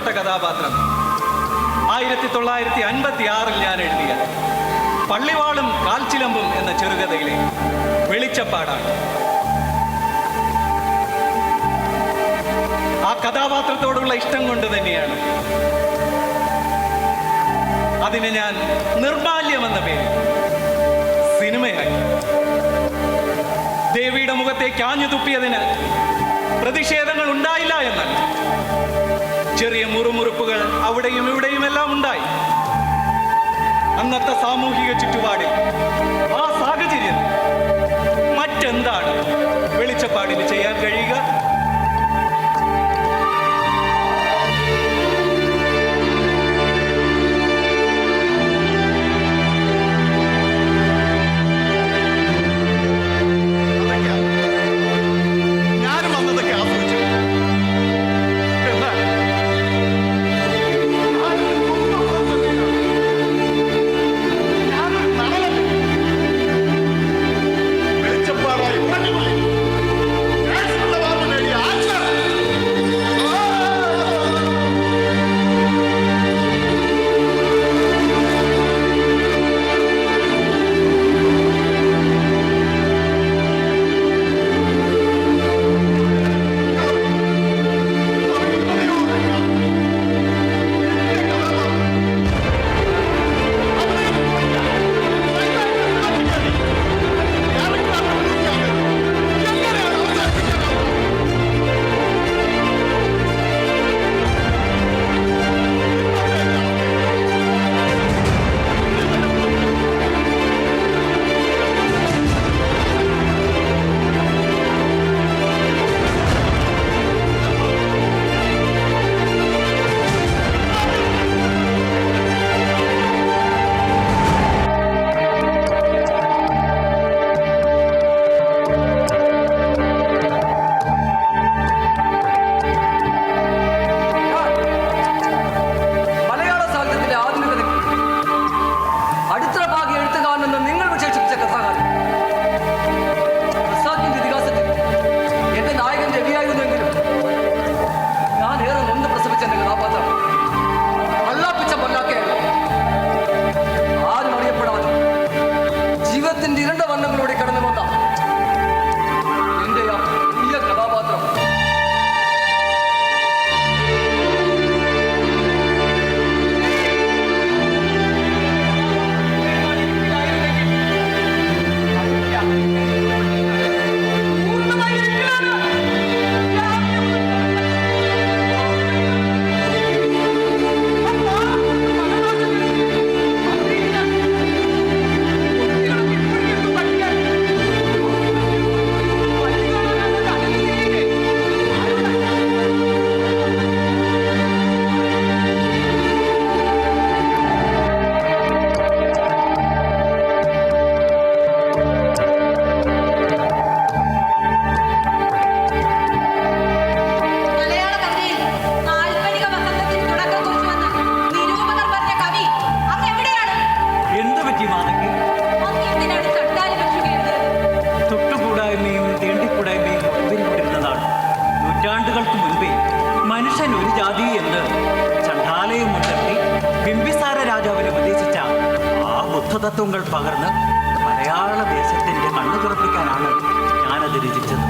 ഇഷ്ടപ്പെട്ട കഥാപാത്രം. ആയിരത്തി തൊള്ളായിരത്തി അൻപത്തി ആറിൽ ഞാൻ എഴുതിയ പള്ളിവാളും കാൽച്ചിലമ്പും എന്ന ചെറുകഥയിലെ വെളിച്ചപ്പാടാണ്. ആ കഥാപാത്രത്തോടുള്ള ഇഷ്ടം കൊണ്ട് തന്നെയാണ്. അതിനെ ഞാൻ നിർമാല്യം എന്ന പേര് സിനിമയായി ദേവിയുടെ മുഖത്തേക്ക് ആഞ്ഞു തുപ്പിയതിന് പ്രതിഷേധങ്ങൾ ഉണ്ടായില്ല എന്നല്ല ചെറിയ മുറുമുറുപ്പുകൾ അവിടെയും ഇവിടെയും എല്ലാം ഉണ്ടായി. അന്നത്തെ സാമൂഹിക ചുറ്റുപാടിൽ ആ സാഹചര്യം മറ്റെന്താണ്? വെളിച്ചപ്പാടിന് ചെയ്യാൻ കഴിയുക? മാതയ്ക്ക് തൊട്ടുകൂടായ്മയും തീണ്ടിക്കൂടായ്മയും ഒത്തിരിക്കൊണ്ടിരുന്നതാണ് നൂറ്റാണ്ടുകൾക്ക് മുൻപേ മനുഷ്യൻ ഒരു ജാതി എന്ന് ചണ്ടാലയം മുൻനിർത്തി ബിംബിസാര രാജാവിന് ഉപദേശിച്ച ആ ബുദ്ധതത്വങ്ങൾ പകർന്ന് മലയാള ദേശത്തിന്റെ കണ്ണു തുറപ്പിക്കാനാണ് ഞാനത് രചിച്ചത്.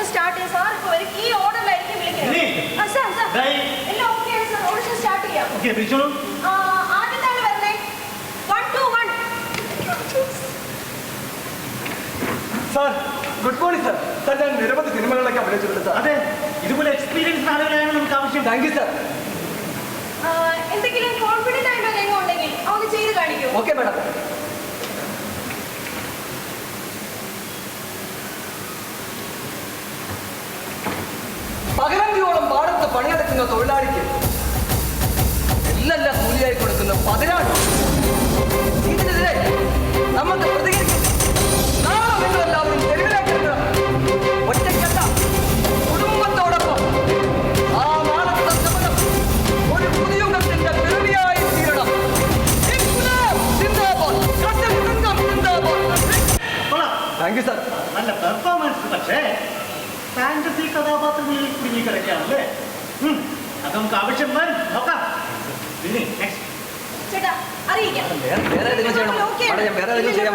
ഓഡിഷൻ സ്റ്റാർട്ട് ചെയ്യാം. സാർ ഇപ്പൊ വരും. ഈ ഓർഡറിലായിരിക്കും വിളിക്കുന്നത്. ആ, സാർ സാർ. ദായി. ഇല്ല, ഓക്കെ ആണ് സാർ. ഓഡിഷൻ സ്റ്റാർട്ട് ചെയ്യാം. ഓക്കെ വിളിച്ചോളൂ ആ, ആദ്യത്തെ ആൾ വരണേ one two one sir good morning sir sir ഞാൻ നിരവധി സിനിമകളിലൊക്കെ അഭിനയിച്ചിട്ടുണ്ട് സാർ അതെ. ഇതുപോലെ എക്സ്പീരിയൻസ് ആളുകളാണ് നമുക്ക് ആവശ്യം. താങ്ക് യു സാർ എന്തെങ്കിലും കോൺഫിഡന്റ് ആയിട്ടുള്ള രംഗം ഉണ്ടെങ്കിൽ അതൊന്ന് ചെയ്ത് കാണിക്കൂ. ഓക്കെ മാഡം പകലന്തിയോളം പാടത്ത് പണിയെടുക്കുന്ന തൊഴിലാളിക്ക് എല്ലല്ല കൂലിയായി കൊടുക്കുന്ന പതിനാണ് ഇതിനെതിരെ നമുക്ക് പ്രതികരിക്കും. നാളെ നിങ്ങളെല്ലാവരും തെരുവിലേക്ക്. ഒറ്റയ്ക്കല്ല കുടുംബത്തോടൊപ്പം. ആ മാനത്തെ ശബ്ദം ഒരു പുതിയുഗത്തിന്റെ പിറവിയായി തീരണം. താങ്ക് യു സാർ നല്ല പെർഫോമൻസ് പക്ഷേ ഫാന്റസി കഥാപാത്രങ്ങളിൽ കുടുങ്ങി കിടക്കുകയാണല്ലേ? ഉം, അത് നമുക്ക് ആവശ്യം വരും. നോക്കാം. ഇനി നെക്സ്റ്റ് ചേട്ടാ അറിയിക്കാം. വേറെ ഏതെങ്കിലും ചെയ്യണം വേറെ ഏതെങ്കിലും ചെയ്യാൻ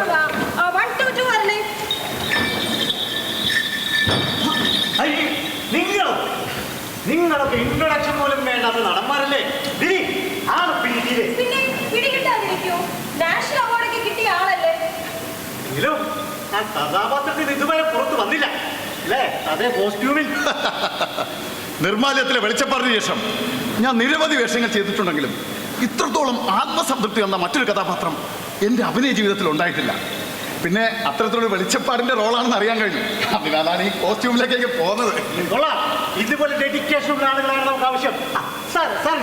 വൺ ടു ടു നിങ്ങളോ നിങ്ങളൊക്കെ ഇൻട്രൊഡക്ഷൻ പോലും വേണ്ടാത്ത നടന്മാരല്ലേ? ആണ് പിന്നീട് പിന്നെ പിടികിട്ടാതിരിക്കൂ. നാഷണൽ അവാർഡൊക്കെ കിട്ടിയ ആളല്ലേ? എങ്കിലും ആ കഥാപാത്രത്തിൽ ഇതുവരെ പുറത്ത് വന്നില്ല. അല്ലേ? അതേ കോസ്റ്റ്യൂമിൽ നിർമ്മാല്യത്തിലെ വെളിച്ചപ്പാടിന് ശേഷം ഞാൻ നിരവധി വേഷങ്ങൾ ചെയ്തിട്ടുണ്ടെങ്കിലും ഇത്രത്തോളം ആത്മസംതൃപ്തി വന്ന മറ്റൊരു കഥാപാത്രം എന്റെ അഭിനയ ജീവിതത്തിൽ ഉണ്ടായിട്ടില്ല. പിന്നെ അത്തരത്തിലൊരു വെളിച്ചപ്പാടിന്റെ റോളാണെന്ന് അറിയാൻ കഴിഞ്ഞു. അതിനാലാണ് ഈ കോസ്റ്റ്യൂമിലേക്കൊക്കെ പോകുന്നത്. ഇതുപോലെ ഡെഡിക്കേഷൻ ഉള്ള ആളുകളാണ് നമുക്ക് ആവശ്യം. Sir sir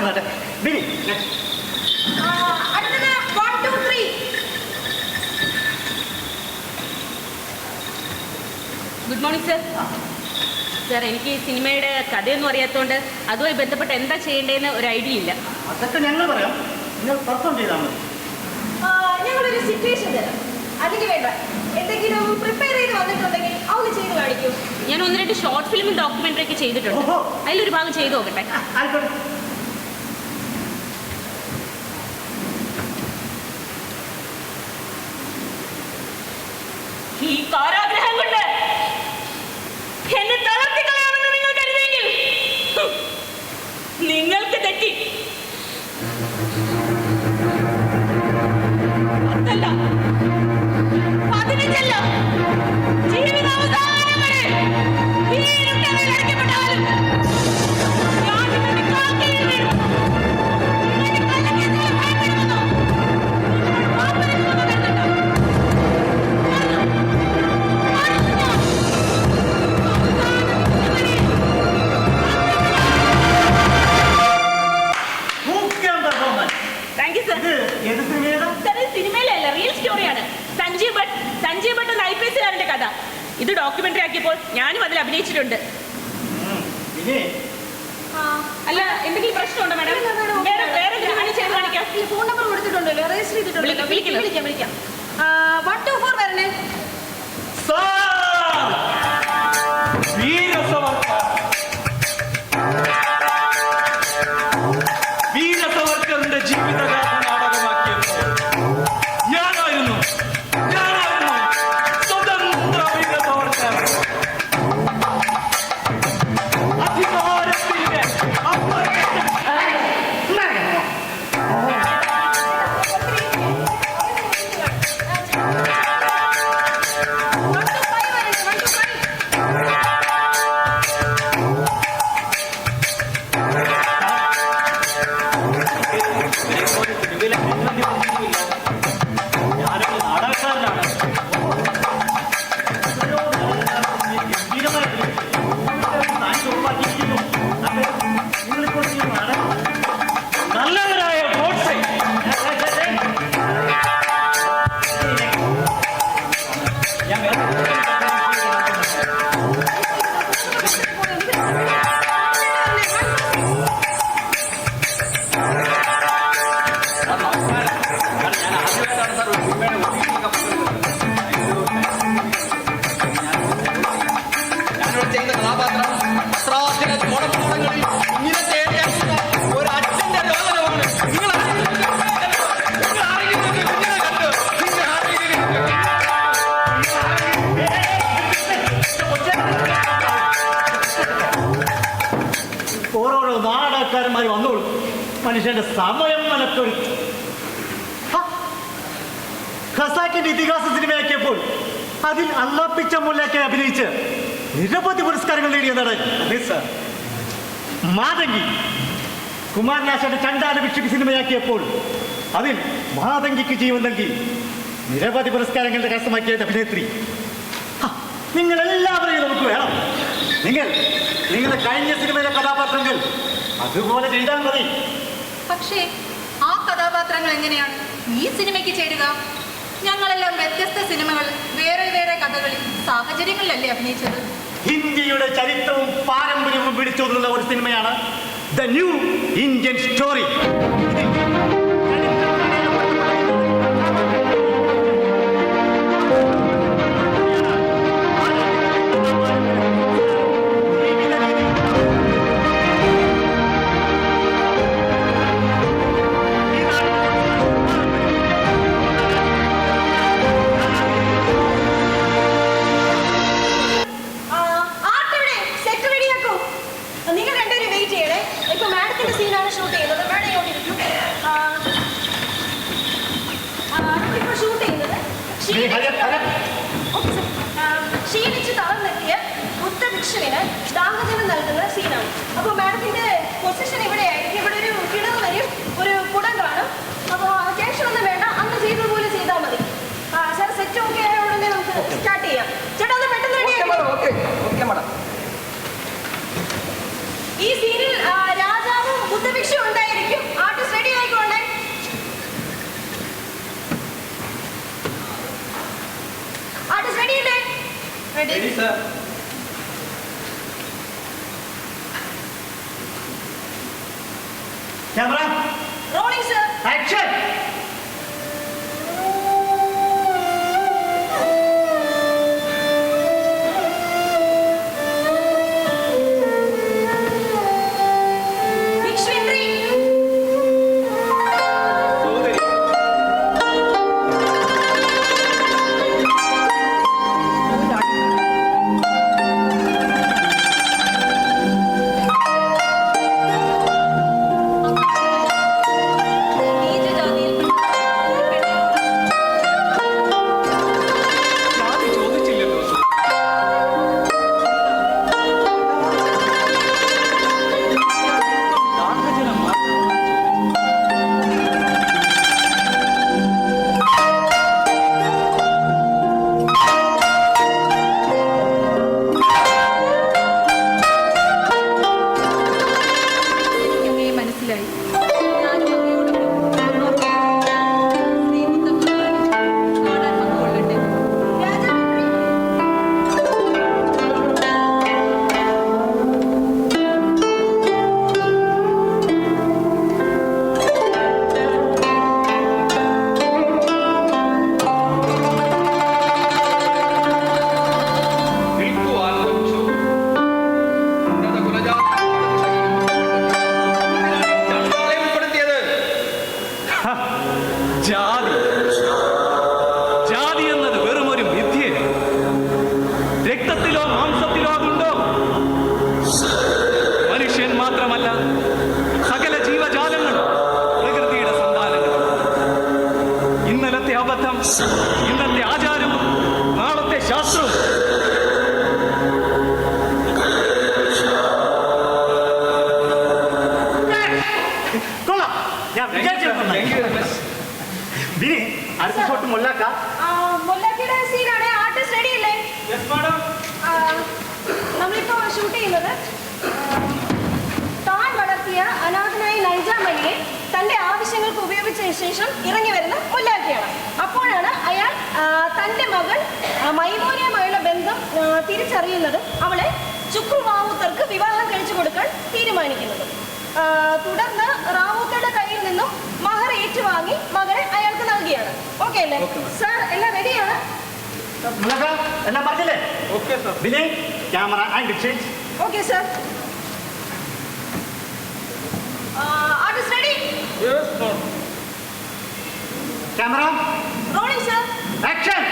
good morning sir sir എനിക്ക് ഈ സിനിമയുടെ കഥയൊന്നും അറിയാത്തതുകൊണ്ട് അതുമായി ബന്ധപ്പെട്ട് എന്താ ചെയ്യേണ്ടതെന്ന് ഒരു ഐഡിയ ഇല്ല. അതൊക്കെ ഞങ്ങൾ പറയാം. നിങ്ങൾ പെർഫോം ചെയ്താൽ മതി. ഞങ്ങളൊരു സിറ്റുവേഷൻ തരാം. അല്ലെങ്കിൽ വേണ്ട. എന്തെങ്കിലും പ്രിപ്പയർ ചെയ്ത് വന്നിട്ടുണ്ടെങ്കിൽ അതൊന്ന് ചെയ്ത് കാണിക്കൂ. ഞാൻ ഒന്ന് രണ്ട് ഷോർട്ട് ഫിലിമും ഡോക്യുമെന്ററി ഒക്കെ ചെയ്തിട്ടുണ്ട്. അതിലൊരു ഭാഗം ചെയ്തു നോക്കട്ടെ. ആയിക്കോട്ടെ. ഈ സമയം മനക്കൊരുത്തി ഹ! ഖസാക്കിന്റെ ഇതിഹാസ സിനിമയാക്കിയപ്പോൾ അതിൽ അള്ളാപ്പിച്ച മുല്ലയ്ക്ക് അഭിനയിച്ച് നിരവധി പുരസ്കാരങ്ങൾ നേടിയ നടൻ മാതങ്കി. കുമാരനാശന്റെ ചണ്ടാല വിഷുക്ക് സിനിമയാക്കിയപ്പോൾ അതിൽ മാതങ്കിക്ക് ജീവൻ നൽകി നിരവധി പുരസ്കാരങ്ങളുടെ കരസ്ഥമാക്കിയ അഭിനേത്രി! നിങ്ങൾ എല്ലാവരെയും നമുക്ക് വേണം. നിങ്ങൾ നിങ്ങളുടെ കഴിഞ്ഞ സിനിമയിലെ കഥാപാത്രങ്ങൾ അതുപോലെ ചെയ്താൽ മതി. പക്ഷേ ആ കഥാപാത്രങ്ങൾ എങ്ങനെയാണ് ഈ സിനിമയ്ക്ക് ചേരുക? ഞങ്ങളെല്ലാം വ്യത്യസ്ത സിനിമകൾ വേറെ വേറെ കഥകളിൽ സാഹചര്യങ്ങളിലല്ലേ അഭിനയിച്ചത്? ഹിന്ദിയുടെ ചരിത്രവും പാരമ്പര്യവും പിടിച്ചോതുന്ന ഒരു സിനിമയാണ് ദ ന്യൂ ഇന്ത്യൻ സ്റ്റോറി ക്ഷീണിച്ച് തളർന്നെത്തിയ ബുദ്ധഭിക്ഷുവിന് ദാഹജലം നൽകുന്ന സീനാണ് അപ്പൊ മാഡത്തിന്റെ പൊസിഷൻ ഇവിടെ ആയിരിക്കും ഇവിടെ ഒരു കിണർ വരും ഒരു കുടം കാണും. അപ്പൊ ടെൻഷൻ ഒന്നും വേണ്ട അന്ന് ചെയ്തതുപോലെ ചെയ്താൽ മതി. ആ സാർ സെറ്റ് ഓക്കെ ആയ ഉടനെ നമുക്ക് സ്റ്റാർട്ട് ചെയ്യാം. ചേട്ടാ ഒന്ന് പെട്ടെന്ന് ഈ സീനിൽ രാജാവും ബുദ്ധഭിക്ഷും ഉണ്ടായിരിക്കും ആർട്ടിസ്റ്റ് റെഡി ആയിക്കോണ്ടേ ആർട്ടിസ്റ്റ് റെഡി അല്ലേ ready sir camera rolling sir Bini അടുത്ത ഷോട്ട് മുല്ലാക്ക. ആ, മുല്ലക്കിയുടെ സീനാണ് ആർട്ടിസ്റ്റ് റെഡി അല്ലേ? യെസ് മാഡം നമ്മളിപ്പോ ഷൂട്ട് ചെയ്യുന്നത് താൻ വളർത്തിയ അനാഥനായ നൈജാമലിയെ തന്റെ ആവശ്യങ്ങൾക്ക് ഉപയോഗിച്ചതിന് ശേഷം ഇറങ്ങി വരുന്ന മുല്ലാക്കിയാണ്. അപ്പോഴാണ് അയാൾ തന്റെ മകൾ മൈമോനിയുമായുള്ള ബന്ധം തിരിച്ചറിയുന്നത് അവളെ ചുക്രു റാവുത്തർക്ക് വിവാഹം കഴിച്ചു കൊടുക്കാൻ തീരുമാനിക്കുന്നത്. തുടർന്ന് റാവൂത്തയുടെ കയ്യിൽ നിന്നും മഹർ ഏറ്റുവാങ്ങി മകനെ അയാൾക്ക് നൽകിയാണ്. ഓക്കെ അല്ലേ? സാർ എല്ലാം റെഡിയാണ് എല്ലാം പറഞ്ഞില്ലേ? Okay sir Bini camera and change okay sir artist ready camera. Rolling sir action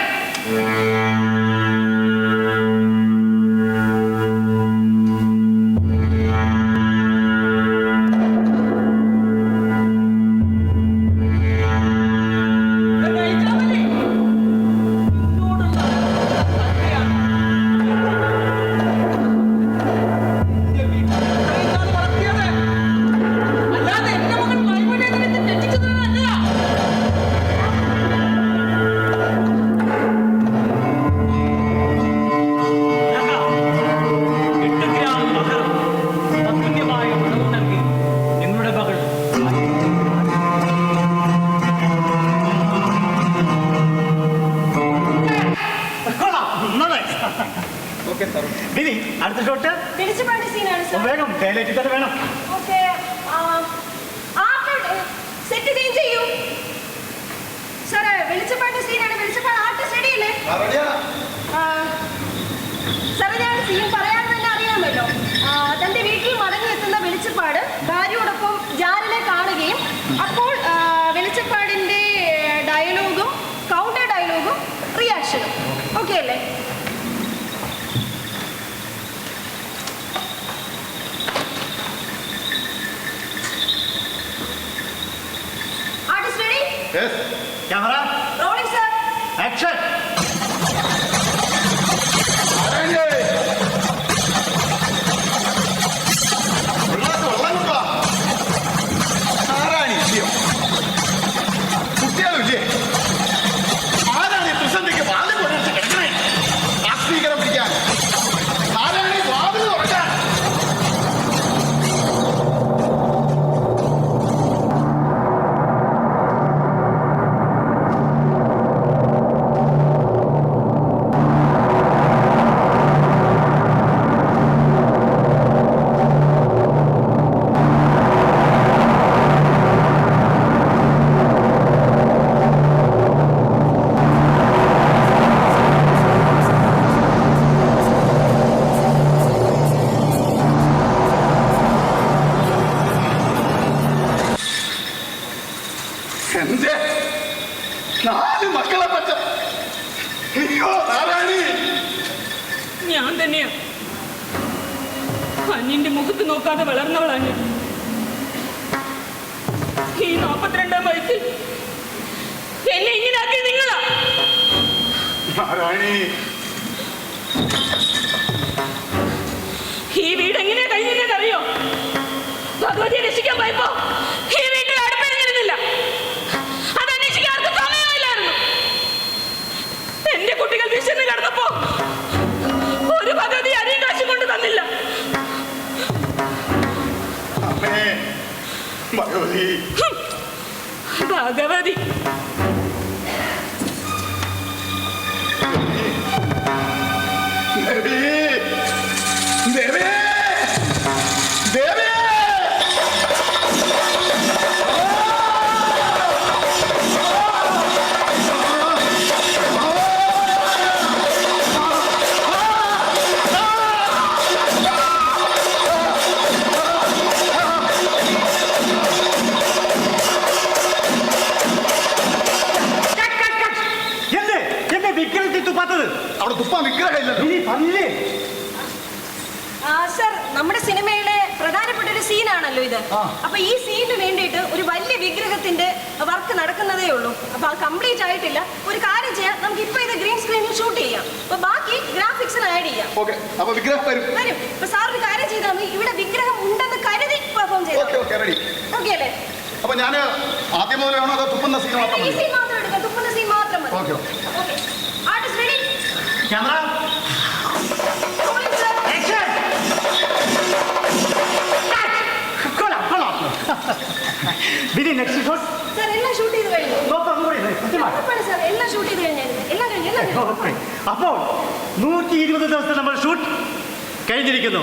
സാറേ ഞാൻ സീൻ പറയാൻ തന്നെ അറിയാമല്ലോ. തന്റെ വീട്ടിൽ മടങ്ങിയെത്തുന്ന വെളിച്ചപ്പാട് ഭാര്യയോടൊപ്പം ജാരനെ കാണുകയും അപ്പോൾ വെളിച്ചപ്പാടിന്റെ ഡയലോഗും കൗണ്ടർ ഡയലോഗും റിയാക്ഷനും ഓക്കെ അല്ലേ? Artist ready camera rolling sir action ആ, സർ നമ്മുടെ സിനിമയിലെ പ്രധാനപ്പെട്ട ഒരു സീനാണല്ലോ ഇത്. അപ്പൊ ഈ സീനിന് വേണ്ടിയിട്ട് ഒരു വലിയ വിഗ്രഹത്തിന്റെ വർക്ക് നടക്കുന്നതേ ഉള്ളൂ. അപ്പൊ അത് കംപ്ലീറ്റ് ആയിട്ടില്ല. ഒരു കാര്യം ചെയ്യാം. നമുക്ക് ഇപ്പൊ ഇത് ഗ്രീൻ സ്ക്രീനിൽ ഷൂട്ട് ചെയ്യാം. അപ്പൊ ബാക്കി ഗ്രാഫിക്സിന് ആഡ് ചെയ്യാം. ഓക്കെ. അപ്പൊ വിഗ്രഹം വരും. വരും. ഇപ്പൊ സാർ ഒരു കാര്യം ചെയ്താൽ മതി. ഇവിടെ വിഗ്രഹം ഉണ്ടെന്ന് കരുതി പെർഫോം ഓക്കെ ചെയ്തു ഓക്കെ റെഡി ഓക്കെ അല്ലേ? അപ്പൊ ഞാൻ ആദ്യം മുതലാണോ അതോ തുപ്പുന്ന സീൻ മാത്രം തുപ്പുന്ന സീൻ മാത്രം മതി. Okay camera. വിധി നെക്സ്റ്റ് ഷോട്ട് എല്ലാം ഷൂട്ട് ചെയ്ത് കഴിഞ്ഞു. അപ്പോൾ നൂറ്റി ഇരുപത് ദിവസത്തെ നമ്മൾ ഷൂട്ട് കഴിഞ്ഞിരിക്കുന്നു.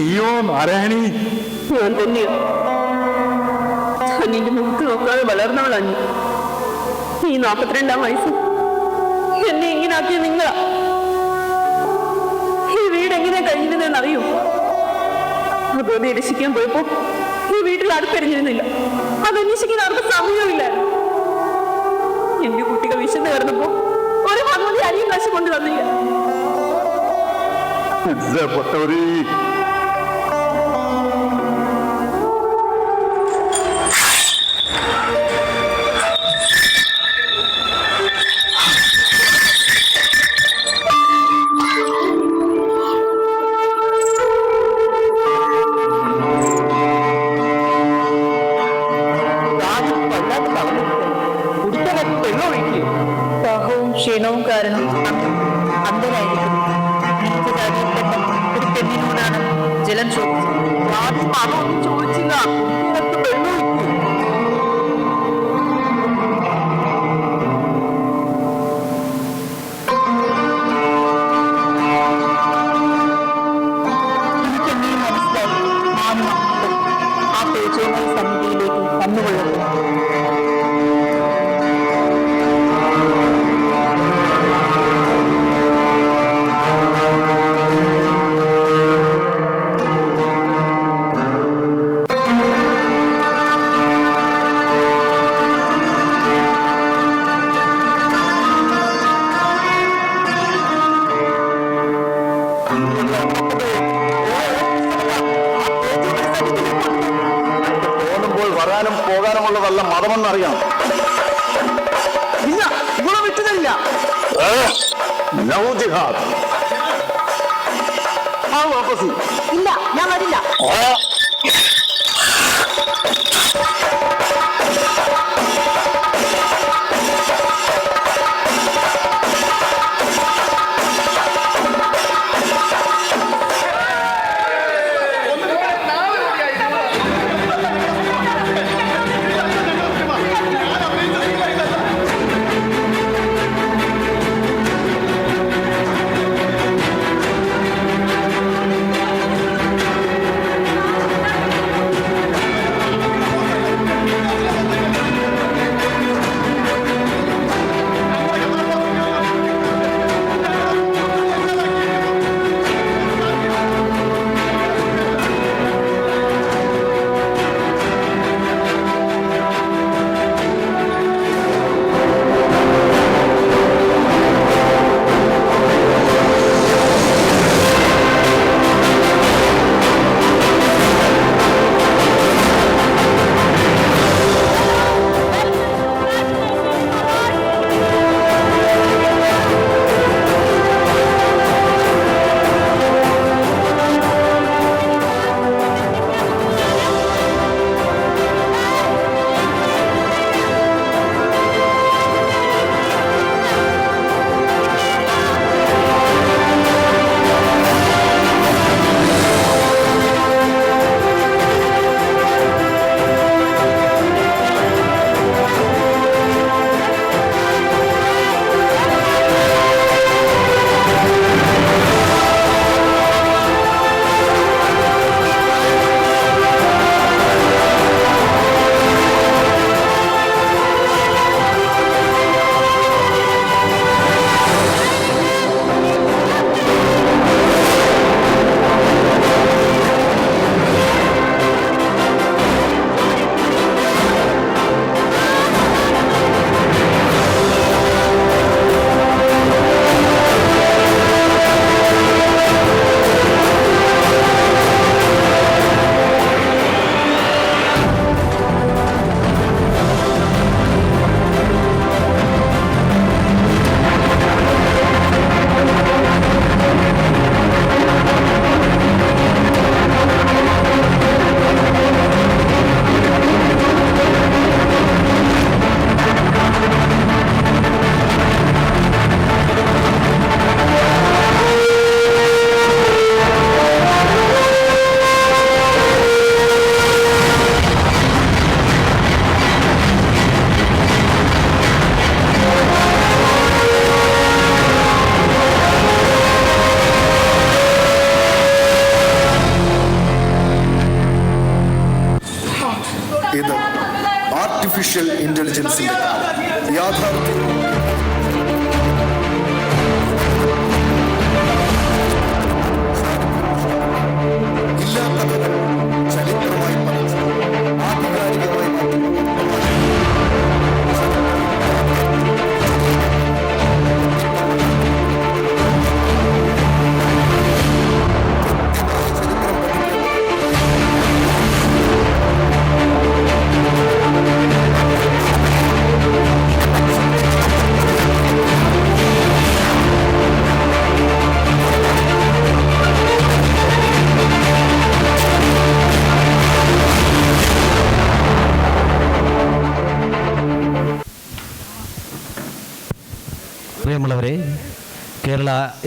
നീയോ നാരായണി. ഞാൻ തന്നെയോ അനിന്റെ മുഖത്ത് നോക്കാതെ വളർന്നവളാണ് ഈ വയസ്സ് എന്നെ ഇങ്ങനെ ആക്കിയ നിങ്ങളാ. ഈ വീട് കഴിയുന്നതെന്ന് അറിയൂ ഭഗവതി രക്ഷിക്കാൻ പോയപ്പോ ഈ വീട്ടിൽ അടുത്തെരിഞ്ഞിരുന്നില്ല അത് അന്വേഷിക്കാൻ ആർക്കും സമയമില്ല എന്റെ കുട്ടികൾ വിശന്ന് കയറുന്നപ്പോ ഒരു ഭഗവതി അരിയും കാശ് കൊണ്ടു തന്നില്ല.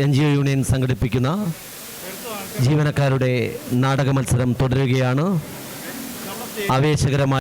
എൻ ജി ഒ യൂണിയൻ സംഘടിപ്പിക്കുന്ന ജീവനക്കാരുടെ നാടക മത്സരം തുടരുകയാണ്. ആവേശകരമായ